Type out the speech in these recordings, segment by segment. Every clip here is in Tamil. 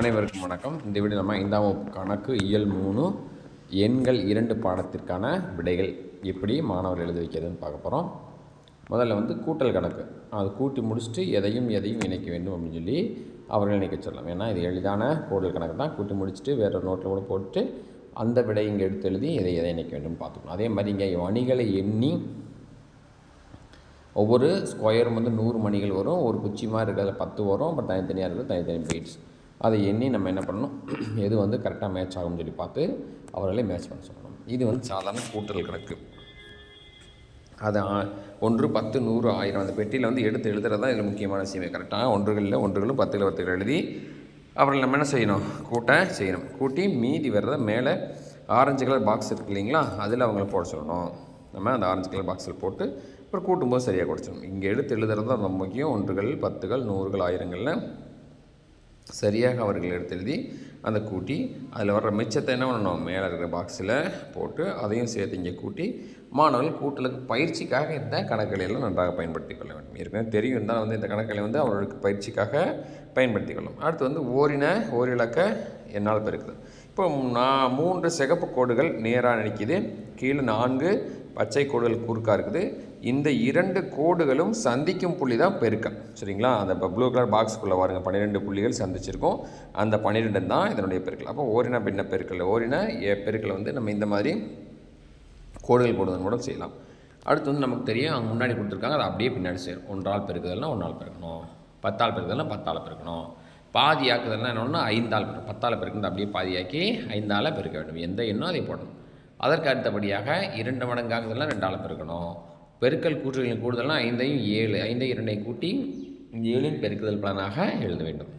அனைவருக்கும் வணக்கம். இந்த வீடியோ நம்ம ஐந்தாம் வகுப்பு கணக்கு இயல் மூணு எண்கள் இரண்டு பாடத்திற்கான விடைகள் எப்படி மாணவர் எழுதி வைக்கிறதுன்னு பார்க்க போகிறோம் முதல்ல வந்து கூட்டல் கணக்கு. அது கூட்டி முடிச்சுட்டு எதையும் எதையும் இணைக்க வேண்டும் அப்படின்னு சொல்லி அவர்கள் இணைக்க சொல்லலாம். ஏன்னா இது எளிதான கூடல் கணக்கு தான். கூட்டி முடிச்சுட்டு வேறு நோட்டில் கூட போட்டு அந்த விடை இங்கே எடுத்து எழுதி எதை எதை இணைக்க வேண்டும் பார்த்துக்கணும். அதே மாதிரி இங்கே அணிகளை எண்ணி ஒவ்வொரு ஸ்கொயரும் வந்து நூறு மணிகள் வரும். ஒரு குச்சி மாதிரி இருக்கிறதுல பத்து வரும். அப்புறம் தனித்தனியாக இருக்கிறது தனித்தனி பீட்ஸ் அதை எண்ணி நம்ம என்ன பண்ணணும்? எது வந்து கரெக்டாக மேட்ச் ஆகும்னு சொல்லி பார்த்து அவர்களே மேட்ச் பண்ண சொல்லணும். இது வந்து சாதாரண கூட்டல் கணக்கு. அது ஆ- ஒன்று பத்து நூறு ஆயிரம் அந்த பெட்டியில் வந்து எடுத்து எழுதுறது தான் இதில் முக்கியமான விஷயமே. கரெக்டாக ஒன்றுகளில் ஒன்றுகளும் பத்தில் பத்துகள் எழுதி அவர்கள் நம்ம என்ன செய்யணும்? கூட்ட செய்யணும். கூட்டி மீதி வர்றத மேலே ஆரஞ்சு கலர் பாக்ஸ் இருக்கு இல்லைங்களா? அதில் அவங்கள போட சொல்லணும். நம்ம அந்த ஆரஞ்சு கலர் பாக்ஸில் போட்டு அப்புறம் கூட்டும்போது சரியாக குடிச்சிடணும் இங்கே எடுத்து எழுதுறது தான் ரொம்ப முக்கியம். ஒன்றுகள் பத்துகள் நூறுகள் ஆயிரங்களில் சரியாக அவர்கள் எடுத்து எழுதி அந்த கூட்டி அதில் வர்ற மிச்சத்தை என்ன பண்ணணும்? மேலே இருக்கிற பாக்ஸில் போட்டு அதையும் சேர்த்து இங்கே கூட்டி மாணவர்கள் கூட்டலுக்கு பயிற்சிக்காக இந்த கணக்கலையெல்லாம் நன்றாக பயன்படுத்தி கொள்ள வேண்டும். ஏற்கனவே தெரியும் இருந்தாலும் வந்து இந்த கணக்கலை வந்து அவர்களுக்கு பயிற்சிக்காக பயன்படுத்தி கொள்ளும் அடுத்து வந்து ஓரின ஓரிலக்க என்னால் பெருக்குது இப்போ நான் மூன்று சிகப்பு கோடுகள் நேராக நிற்கிது கீழே நான்கு பச்சை கோடுகள் குறுக்காக இருக்குது. இந்த இரண்டு கோடுகளும் சந்திக்கும் புள்ளி தான் பெருக்கம். சரிங்களா? அந்த இப்போ ப்ளூ கலர் பாக்ஸுக்குள்ளே வாருங்க பன்னிரெண்டு புள்ளிகள் சந்திச்சிருக்கோம். அந்த பன்னிரெண்டு தான் இதனுடைய பெருக்கல். அப்போ ஓரின பின்ன பெருக்கல். ஓரின ஏ பெருக்கல் வந்து நம்ம இந்த மாதிரி கோடுகள் போடுவதன் மூலம் செய்யலாம். அடுத்து வந்து நமக்கு தெரியும் அவங்க முன்னாடி கொடுத்துருக்காங்க அதை அப்படியே பின்னாடி செய்யும் ஒன்றால் பெருக்குதல்னா ஒன்றால் பெருக்கணும். பத்தால் பெருக்குதல்னா பத்தால் பெருக்கணும். பாதி ஆக்குதல்னா என்னன்னா ஐந்தால் பத்தால் பெருக்கிறது அப்படியே பாதியாக்கி ஐந்தால் பெருக்க வேண்டும். எந்த எண்ணோ அதை போடணும். அதற்கு அடுத்தபடியாக இரண்டு மடங்காகுதல்னா ரெண்டால் பெருக்கணும். பெருக்கல் கூற்றுகளின் கூடுதலாக ஐந்தையும் ஏழு ஐந்தை இரண்டையும் கூட்டி ஏழின் பெருக்குதல் பலனாக எழுத வேண்டும்.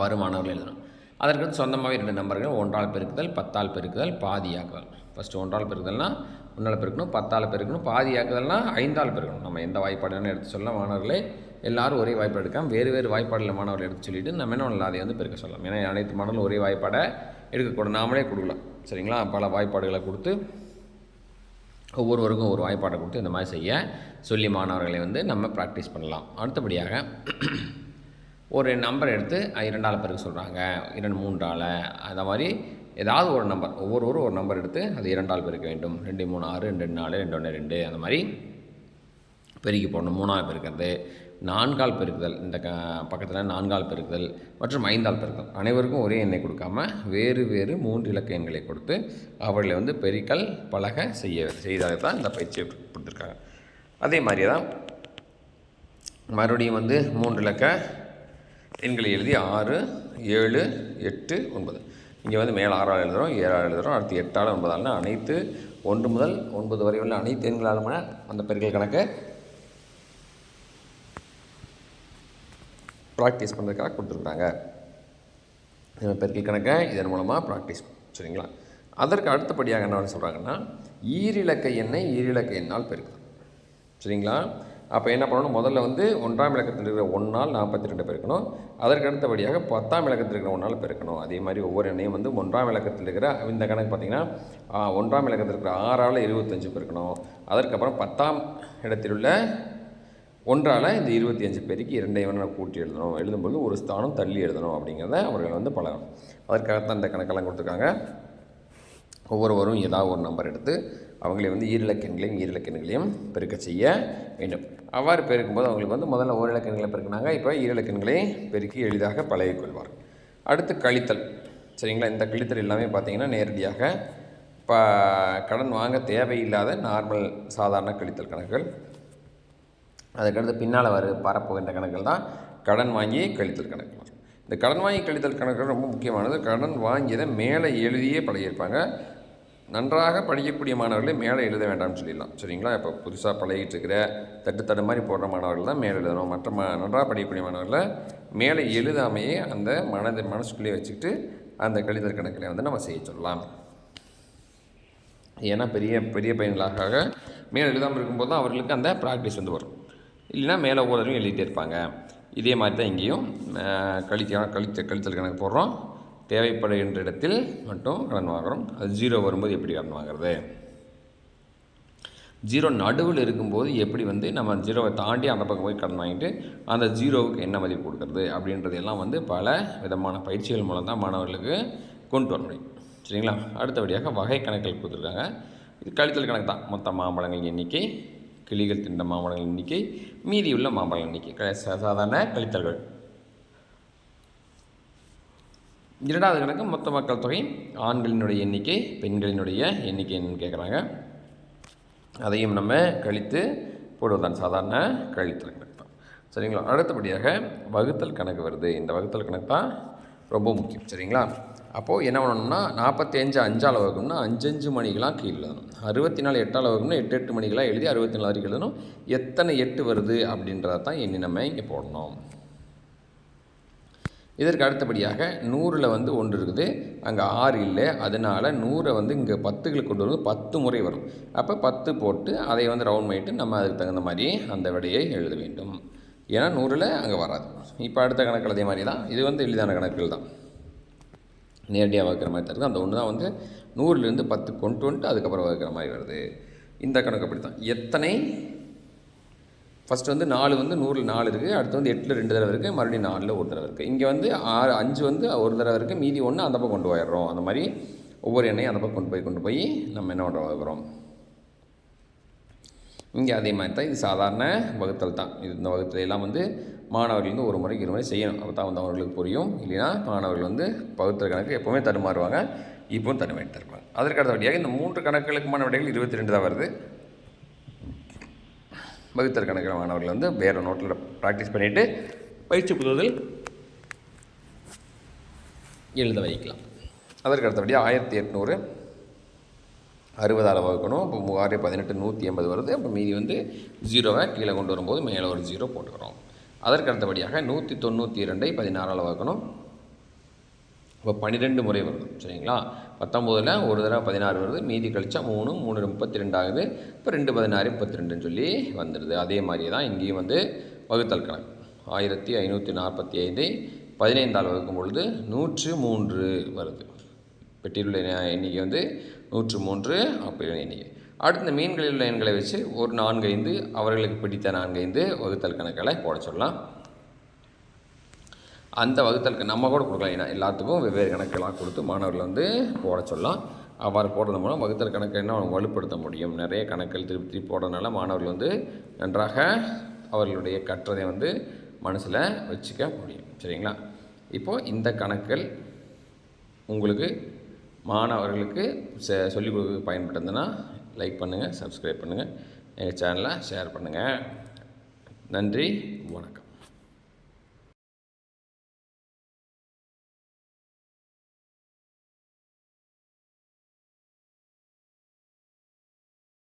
வருமானவர்கள் எழுதணும். அதற்கு சொந்தமாகவே ரெண்டு நம்பர்கள் ஒன்றால் பெருக்குதல் பத்தால் பெருக்குதல் பாதியாக்குதல். ஃபஸ்ட்டு ஒன்றால் பெருக்குதல்னா ஒன்றால் பெருக்கணும் பத்தால் பெருக்கணும் பாதியாக்குதல்னா ஐந்தால் பெருக்கணும். நம்ம எந்த வாய்ப்பாடுன்னு எடுத்து சொல்ல மாணவர்களே எல்லாரும் ஒரே வாய்ப்பாடு எடுக்காம வேறு வேறு வாய்ப்பாடில் மாணவர்கள் எடுத்து சொல்லிவிட்டு நம்ம என்ன பண்ணலாம்? அதை வந்து பெருக்க சொல்லலாம். ஏன்னா அனைத்து மாணவர்களும் ஒரே வாய்ப்பாடை எடுக்கக்கூடாது. நாமளே கொடுக்கலாம். சரிங்களா? பல வாய்ப்பாடுகளை கொடுத்து ஒவ்வொருவருக்கும் ஒரு வாய்ப்பாடை கொடுத்து இந்த மாதிரி செய்ய சொல்லி மாணவர்களை வந்து நம்ம ப்ராக்டிஸ் பண்ணலாம். அடுத்தபடியாக ஒரு நம்பர் எடுத்து அது இரண்டால் பெருக்கு சொல்கிறாங்க இரண்டு மூன்றால் அந்த மாதிரி ஏதாவது ஒரு நம்பர் ஒவ்வொருவரும் ஒரு நம்பர் எடுத்து அது இரண்டால் பெருக்க வேண்டும். ரெண்டு மூணு ஆறு ரெண்டு ரெண்டு நாலு ரெண்டு ஒன்று ரெண்டு அந்த மாதிரி பெருக்கி போடணும். மூணாவது பெருக்கிறது நான்கால் பெருக்குதல். இந்த க பக்கத்தில் நான்கால் பெருக்குதல் மற்றும் ஐந்தால் பெருக்குதல். அனைவருக்கும் ஒரே எண்ணெய் கொடுக்காம வேறு வேறு மூன்று இலக்க எண்களை கொடுத்து அவர்களை வந்து பெருக்கல் பழக செய்ய செய்தாக தான் இந்த பயிற்சியை கொடுத்துருக்காங்க. அதே மாதிரியே தான் மறுபடியும் வந்து மூன்று இலக்க எண்களை எழுதி ஆறு ஏழு எட்டு ஒன்பது. இங்கே வந்து மேலே ஆறால் எழுதுகிறோம் ஏழால் எழுதுகிறோம் அடுத்து எட்டால் ஒன்பதால்னு அனைத்து ஒன்று முதல் ஒன்பது வரை உள்ள அனைத்து எண்களாலுமான அந்த பெருக்கல் கணக்கை ப்ராக்டிஸ் பண்ணுறதுக்காக கொடுத்துருக்குறாங்க. இந்த பெருக்கல் கணக்கை இதன் மூலமாக ப்ராக்டிஸ் சரிங்களா? அதற்கு அடுத்தபடியாக என்ன சொல்கிறாங்கன்னா ஈரிலக்க எண்ணை ஈரிலக்க எண்ணால் பெருக்கலாம். சரிங்களா? அப்போ என்ன பண்ணணும்? முதல்ல வந்து ஒன்றாம் இலக்கத்தில் இருக்கிற ஒன்றால் நாற்பத்தி ரெண்டு பெருக்கணும். அதற்கு அடுத்தபடியாக பத்தாம் இலக்கத்தில் இருக்கிற ஒன்றால் பெருக்கணும். அதே மாதிரி ஒவ்வொரு எண்ணையும் வந்து ஒன்றாம் இலக்கத்தில் இருக்கிற இந்த கணக்கு பார்த்திங்கன்னா ஒன்றாம் இலக்கத்தில் இருக்கிற ஆறால் இருபத்தஞ்சு பெருக்கணும். அதற்கப்புறம் பத்தாம் இடத்தில் உள்ள ஒன்றால் இந்த இருபத்தி அஞ்சு பேருக்கு இரண்டையும் நான் கூட்டி எழுதணும். எழுதும்போது ஒரு ஸ்தானம் தள்ளி எழுதணும் அப்படிங்கிறத அவர்கள் வந்து பழகணும். அதற்காகத்தான் இந்த கணக்கெல்லாம் கொடுத்துருக்காங்க. ஒவ்வொருவரும் ஏதாவது ஒரு நம்பர் எடுத்து அவங்களை வந்து ஈரிலக்கண்களையும் ஈரிலக்கண்களையும் பெருக்க செய்ய வேண்டும். அவ்வாறு பெருக்கும்போது அவங்களுக்கு வந்து முதல்ல ஒரு இலக்கணங்களை பெருக்கினாங்க. இப்போ ஈரிலக்கண்களை பெருக்கி எளிதாக பழகிக்கொள்வார் அடுத்து கழித்தல். சரிங்களா? இந்த கழித்தல் எல்லாமே பார்த்தீங்கன்னா நேரடியாக இப்போ கடன் வாங்க தேவையில்லாத நார்மல் சாதாரண கழித்தல் கணக்குகள். அதுக்கடுத்து பின்னால் வர பரப்புகின்ற கணக்குகள் தான் கடன் வாங்கி கழித்தல் கணக்கு இந்த கடன் வாங்கி கழித்தல் கணக்குகள் ரொம்ப முக்கியமானது. கடன் வாங்கியதை மேலே எழுதியே பழகியிருப்பாங்க. நன்றாக படிக்கக்கூடிய மாணவர்களே மேலே எழுத வேண்டாம்னு சொல்லிடலாம். சரிங்களா? இப்போ புதுசாக பழகிட்டு இருக்கிற தட்டு தடு மாதிரி போடுற மாணவர்கள் தான் மேலே எழுதணும். மற்ற மா நன்றாக படிக்கக்கூடிய மாணவர்களை மேலே எழுதாமையே அந்த மனதை மனசுக்குள்ளேயே வச்சுக்கிட்டு அந்த கழித்தல் கணக்கில் வந்து நம்ம செய்ய சொல்லலாம். ஏன்னா பெரிய பெரிய பையன்களாக மேலே எழுதாமல் இருக்கும்போது தான் அவர்களுக்கு அந்த ப்ராக்டிஸ் வந்து வரும். இல்லைன்னா மேலே ஒவ்வொருத்தரும் எழுதிட்டே இருப்பாங்க. இதே மாதிரி தான் இங்கேயும் அஹ், கழிக்க கழித்த கழித்தல் கணக்கு போடுறோம். தேவைப்படுகின்ற இடத்தில் மட்டும் கடன் வாங்குறோம். அது ஜீரோ வரும்போது எப்படி கடன் வாங்குறது? ஜீரோ நடுவில் இருக்கும்போது எப்படி வந்து நம்ம ஜீரோவை தாண்டி அந்த பக்கம் போய் கடன் வாங்கிட்டு அந்த ஜீரோவுக்கு என்ன மதிப்பு கொடுக்குறது அப்படின்றது எல்லாம் வந்து பல விதமான பயிற்சிகள் மூலம் தான் மாணவர்களுக்கு கொண்டு வர முடியும். சரிங்களா? அடுத்தபடியாக வகை கணக்கில் கொடுத்துருக்காங்க. இது கழித்தல் கணக்கு தான். மொத்த மாம்பழங்கள் எண்ணிக்கை கிளிகள் தின்ற மாம்பழங்கள் எண்ணிக்கை மீதியுள்ள மாம்பழங்கள் எண்ணிக்கை. க- சாதாரண கழித்தல்கள். இரண்டாவது கணக்கு மொத்த மக்கள் தொகை ஆண்களினுடைய எண்ணிக்கை பெண்களினுடைய எண்ணிக்கை என்னன்னு கேட்குறாங்க. அதையும் நம்ம கழித்து போடுவதுதான் சாதாரண கழித்தல் கணக்கு தான். சரிங்களா? அடுத்தபடியாக வகுத்தல் கணக்கு வருது. இந்த வகுத்தல் கணக்கு தான் ரொம்ப முக்கியம் சரிங்களா? அப்போது என்ன பண்ணணும்னா நாற்பத்தி அஞ்சு அஞ்சால் வகுக்கணும்னா அஞ்சஞ்சு மணிக்கெலாம் கீழே எழுதணும். அறுபத்தி நாலு எட்டால் வகுக்கணும்னா எட்டு எட்டு மணிக்கெலாம் எழுதி அறுபத்தி நாலு வரைக்கும் எழுதணும். எத்தனை எட்டு வருது அப்படின்றத தான் எண்ணி நம்ம இங்கே போடணும். இதற்கு அடுத்தபடியாக நூறில் வந்து ஒன்று இருக்குது. அங்கே ஆறு இல்லை. அதனால் நூறை வந்து இங்கே பத்துகளுக்கு கொண்டு வந்து பத்து முறை வரும். அப்போ பத்து போட்டு அதை வந்து ரவுண்ட் பண்ணிட்டு நம்ம அதுக்கு தகுந்த மாதிரி அந்த விடையை எழுத வேண்டும். ஏன்னா நூறில் அங்கே வராது. இப்போ அடுத்த கணக்கில் அதே மாதிரி தான். இது வந்து எளிதான கணக்குகள் தான். நேரடியாக வகுக்கிற மாதிரி தருது அந்த ஒன்று தான் வந்து நூறுலேருந்து பத்து கொண்டு வந்துட்டு அதுக்கப்புறம் வகுக்கிற மாதிரி வருது. இந்த கணக்கு அப்படி தான். எத்தனை? ஃபஸ்ட்டு வந்து நாலு வந்து நூறில் நாலு இருக்குது அடுத்து வந்து எட்டில் ரெண்டு தடவை இருக்குது மறுபடியும் நாலில் ஒரு தடவை இருக்குது இங்கே வந்து ஆறு அஞ்சு வந்து ஒரு தடவை இருக்குது மீதி ஒன்று அந்த பக்கம் கொண்டு போயிடுறோம். அந்த மாதிரி ஒவ்வொரு எண்ணையும் அந்த பக்கம் கொண்டு போய் கொண்டு போய் நம்ம என்ன பண்ணுறோம்? வகுக்கிறோம். இங்கே அதே மாதிரி தான் இது சாதாரண வகுத்தல் தான். இது இந்த வகுத்தல் எல்லாம் வந்து மாணவர்கள் வந்து ஒரு முறைக்கு இரு முறை செய்யணும். அப்போ தான் வந்து அவர்களுக்கு புரியும். இல்லைன்னா மாணவர்கள் வந்து பகுத்தல் கணக்கு எப்போவுமே தடுமாறுவாங்க இப்போவும் தடுமாறிட்டு இருப்பாங்க. அதற்கு அடுத்தபடியாக இந்த மூன்று கணக்குகளுக்குமான விடைகள் இருபத்தி ரெண்டு தான் வருது. வகுத்தல் கணக்கில் மாணவர்கள் வந்து வேறு நோட்டில் ப்ராக்டிஸ் பண்ணிவிட்டு பயிற்சி புதுவதில் எழுத வைக்கலாம். அதற்கு அடுத்தபடியாக ஆயிரத்தி எட்நூறு அறுபதால் வகுக்கணும். இப்போ மூவாயிரத்தி பதினெட்டு நூற்றி எண்பது வருது. அப்போ மீதி வந்து ஜீரோவை கீழே கொண்டு வரும்போது மேலே ஒரு ஜீரோ போட்டுக்கிறோம். அதற்கு அடுத்தபடியாக நூற்றி தொண்ணூற்றி இரண்டை பதினாறால் வகுக்கணும். இப்போ பன்னிரெண்டு முறை வருது சரிங்களா? பத்தொம்போதில் ஒரு தடவை பதினாறு வருது. மீதி கழிச்சா மூணு மூணு முப்பத்தி ரெண்டு ஆகுது. இப்போ ரெண்டு பதினாறு முப்பத்தி ரெண்டுன்னு சொல்லி வந்துடுது. அதே மாதிரியே தான் இங்கேயும் வந்து வகுத்தல் கணக்கு. ஆயிரத்தி ஐநூற்றி நாற்பத்தி ஐந்தை பதினைந்தால் வகுக்கும் பொழுது நூற்று மூன்று வருது. பெட்டியில் உள்ள எண்ணிக்கை வந்து நூற்று மூன்று அப்படி எண்ணிக்கை. அடுத்து இந்த மீன்களில் உள்ள எண்களை வச்சு ஒரு நான்கு ஐந்து அவர்களுக்கு பிடித்த நான்கு ஐந்து வகுத்தல் கணக்கில் போட சொல்லலாம். அந்த வகுத்தலுக்கு நம்ம கூட கொடுக்கலாம். ஏன்னா எல்லாத்துக்கும் வெவ்வேறு கணக்கெல்லாம் கொடுத்து மாணவர்கள் வந்து போட சொல்லலாம். அவ்வாறு போடுறது மூலம் வகுத்தல் கணக்கை என்ன வலுப்படுத்த முடியும். நிறைய கணக்குகள் திருப்பி திருப்பி போடுறதுனால மாணவர்கள் வந்து நன்றாக அவர்களுடைய கற்றதை வந்து மனசில் வச்சுக்க முடியும். சரிங்களா? இப்போது இந்த கணக்குகள் உங்களுக்கு மாணவர்களுக்கு செ சொல்லிக் கொடுக்க பயன்பட்டதுன்னா லைக் பண்ணுங்கள் சப்ஸ்கிரைப் பண்ணுங்கள் எங்கள் சேனலை ஷேர் பண்ணுங்கள் நன்றி வணக்கம்.